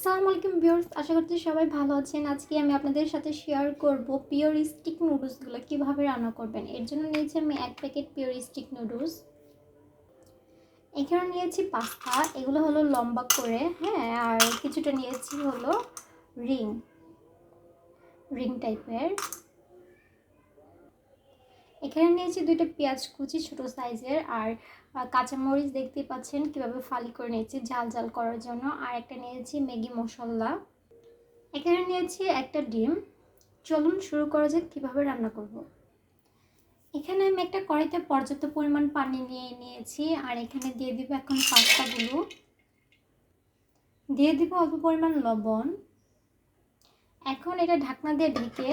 আসসালামু আলাইকুম ভিউয়ার্স, আশা করছি সবাই ভালো আছেন। আজকে আমি আপনাদের সাথে শেয়ার করব পিওর স্টিক নুডলসগুলো কীভাবে রান্না করবেন? এর জন্য নিয়েছি আমি এক প্যাকেট পিওর স্টিক নুডলস এখানে নিয়েছি পাস্তা এগুলো হলো লম্বা করে হ্যাঁ আর কিছুটা নিয়েছি হলো রিং রিং টাইপের এখানে নিয়েছি দুইটা পেঁয়াজ কুচি ছোটো সাইজের আর কাঁচামরিচ দেখতে পাচ্ছেন কীভাবে ফালি করে নিয়েছি ঝাল ঝাল করার জন্য। আর একটা নিয়েছি ম্যাগি মশলা। এখানে নিয়েছি একটা ডিম। চলুন শুরু করা যাক কীভাবে রান্না করব। এখানে আমি একটা কড়াইতে পর্যাপ্ত পরিমাণ পানি নিয়ে নিয়েছি আর এখানে দিয়ে দিব এখন পাস্তাগুলো। দিয়ে দিব অল্প পরিমাণ লবণ। এখন এটা ঢাকনা দিয়ে ঢেকে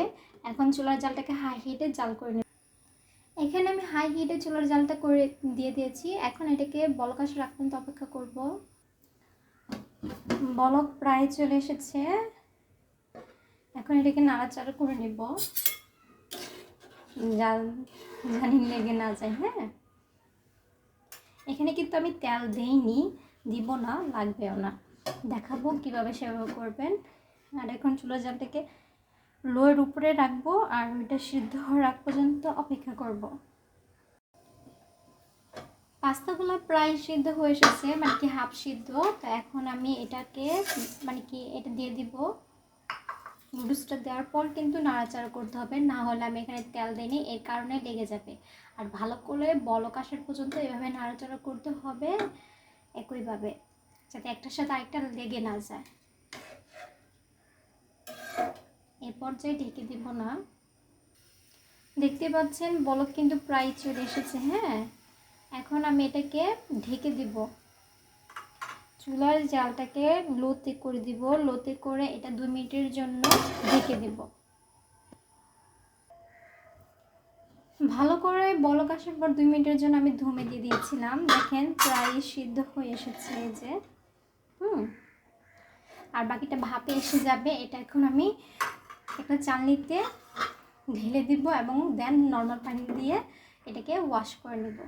এখন চুলার জালটাকে হাই হিটে জাল করে নেব। এখানে আমি হাই হিটে চুলার জালটা করে দিয়ে দিয়েছি। এখন এটাকে বলক আসা রাখতে অপেক্ষা করব। বলক প্রায় চলে এসেছে। এখন এটাকে নাড়াচাড়া করে নেব। জাল জানি লেগে না যায় হ্যাঁ? এখানে কিন্তু আমি তেল দেইনি, দিব না, লাগবেও না। দেখাবো কীভাবে সেভাবে করবেন। আর এখন চুলার জালটাকে লোয়ের উপরে রাখব আর ওইটা সিদ্ধ হওয়ার আগ পর্যন্ত অপেক্ষা করব। পাস্তাগুলো প্রায় সিদ্ধ হয়ে এসেছে মানে কি হাফ সিদ্ধ। তো এখন আমি এটাকে মানে কি এটা দিয়ে দিব। নুডলসটা দেওয়ার পর কিন্তু নাড়াচাড়া করতে হবে, না হলে আমি এখানে তেল দিইনি, এর কারণে লেগে যাবে। আর ভালো করে বলক আসার পর্যন্ত এভাবে নাড়াচাড়া করতে হবে একইভাবে, যাতে একটার সাথে আরেকটা লেগে না যায়। এ পর্যায়ে ঢেকে দিব না। দেখতে পাচ্ছেন, বলক কিন্তু প্রায় চলে এসেছে হ্যাঁ? এখন আমি এটাকে ঢেকে দিব। চুলার জালটাকে লোতে করে দিব, লোতে করে এটা দু মিনিটের জন্য ঢেকে দিব। ভালো করে বলক আসার পর দুই মিনিটের জন্য আমি ধুমে দিয়ে দিয়েছিলাম। দেখেন, প্রায় সিদ্ধ হয়ে এসেছে যে। হুম। আর বাকিটা ভাপে এসে যাবে, এটা এখন আমি একটা চালনিতে ঢেলে দিব এবং দেন নর্মাল পানি দিয়ে এটাকে ওয়াশ করে নেব।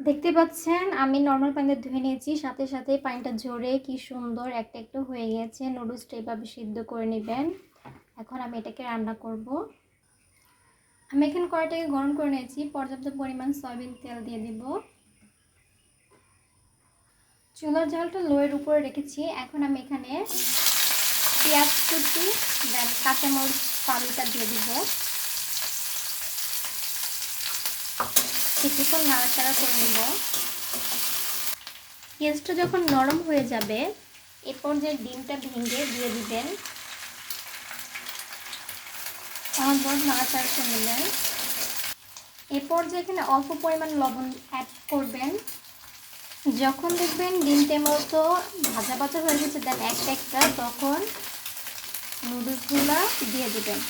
দেখতে পাচ্ছেন, আমি নর্মাল পানিতে ধুয়ে নিয়েছি, সাথে সাথে পানিটা ঝরে কি সুন্দর একটা একটু হয়ে গেছে। নুডলসটা এভাবে সিদ্ধ করে নেবেন। এখন আমি এটাকে রান্না করব। আমি এখানে কড়াইটাকে গরম করে নিয়েছি, পর্যাপ্ত পরিমাণ সয়াবিন তেল দিয়ে দিব। চুলার জলটা লোয়ের উপরে রেখেছি। এখন আমি এখানে পেঁয়াজ কুচি দেন কাঁচামরিচ পানিটা দিয়ে দিব। কিছুক্ষণ নাড়াচাড়া করে নেব। পেঁয়াজটা যখন নরম হয়ে যাবে এরপর যে ডিমটা ভেঙে দিয়ে দিবেন। আমার অনবর নাড়াচাড়া করে নেবেন এরপর যে এখানে অল্প পরিমাণ লবণ অ্যাড করবেন। যখন দেখবেন ডিমটা মতো ভাজা ভাজা হয়ে গেছে, দেন একটা একটা, তখন নুডলসগুলো দিয়ে দিবেন।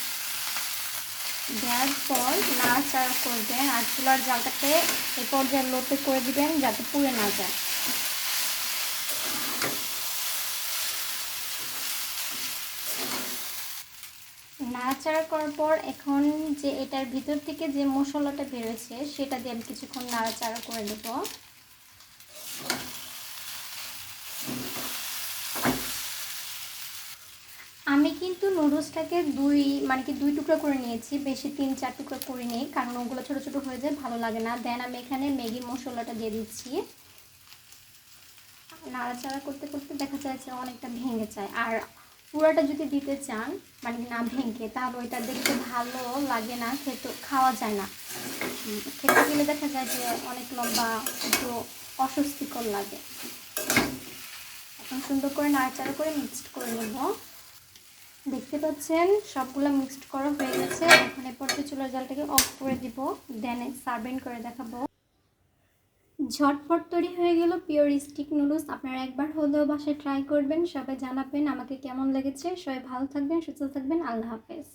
দেওয়ার পর নাড়াচাড়া করবেন আর চুলার জালটাকে এই পর্যায়ে লোতে করে দিবেন যাতে পুড়ে না যায়। নাড়াচাড়া করার পর এখন যে এটার ভিতর থেকে যে মশলাটা বেরোচ্ছে সেটা দিয়ে আমি কিছুক্ষণ নাড়াচাড়া করে দেবো আমি কিন্তু নুডলসটাকে দুই মানে কি দুই টুকরো করে নিয়েছি, বেশি তিন, চার টুকরো করে নিই, কারণ ওগুলো ছোটো ছোটো হয়ে যায়, ভালো লাগে না। দেন আমি এখানে ম্যাগি মশলাটা দিয়ে দিচ্ছি। নাড়াচাড়া করতে করতে দেখা যায় যে অনেকটা ভেঙে যায়। আর পুরাটা যদি দিতে চান মানে না ভেঙে, তাহলে ওইটা দেখতে ভালো লাগে না, খেতে, খাওয়া যায় না। খেতে গেলে দেখা যায় যে অনেক লম্বা, একটু অস্বস্তিকর লাগে। এখন সুন্দর করে নাড়াচাড়া করে মিক্সড করে নেব। দেখতে পাচ্ছেন, সবগুলো মিক্সড করা হয়ে গেছে। এখন এরপর চুলার জালটাকে অফ করে দিব দেন সার্ভেন করে দেখাবো। ঝটফট তৈরি হয়ে গেল পিওর স্টিক নুডলস আপনারা একবার হলেও বাসায় ট্রাই করবেন, সবাই জানাবেন আমাকে কেমন লেগেছে। সবাই ভালো থাকবেন, সুস্থ থাকবেন। আল্লাহ হাফেজ।